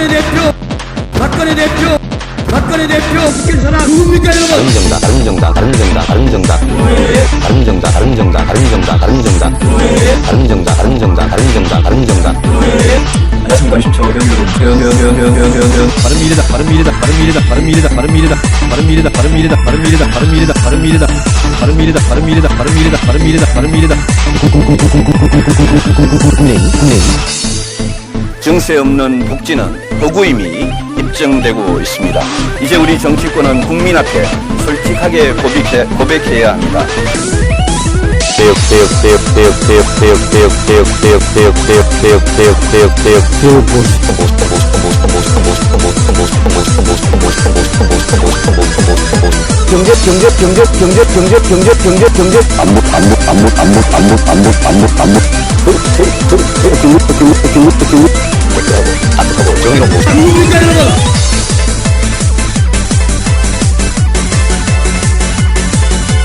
박근혜 대표 박근혜 대표 박근혜 대표 웃긴 사람 누굽니까 여러분 다른 정당 다른 정당 다른 정당 다른 정당 다른 정당 다른 정당 다른 정당 다른 정당 다른 정당 다른 정당 다른 정당 정당 심청 바른 미래다 바른 미래다 바른 미래다 바른 미래다 바른 미래다 바른 미래다 바른 미래다 바른 미래다 바른 미래다 바른 미래다 바른 미래다 바른 미래다 바른 미래다 바른 미래다 바른 미래다 국민 국민 증세 없는 복지는 허구임이 입증되고 있습니다. 이제 우리 정치권은 국민 앞에 솔직하게 고백해, 고백해야 합니다. 개혁, 개혁, 개혁, 개혁, 개혁, 개혁, 개혁, 개혁, 개혁, 개혁, 개혁, 개혁, 개혁, 개혁, 개혁. 경제, 경제, 경제, 경제, 경제, 경제, 경제, 경제. 안무, 안무, 안무, 안무, 안무, 안무, 안무, 안무. 있더라고. 정의롭고.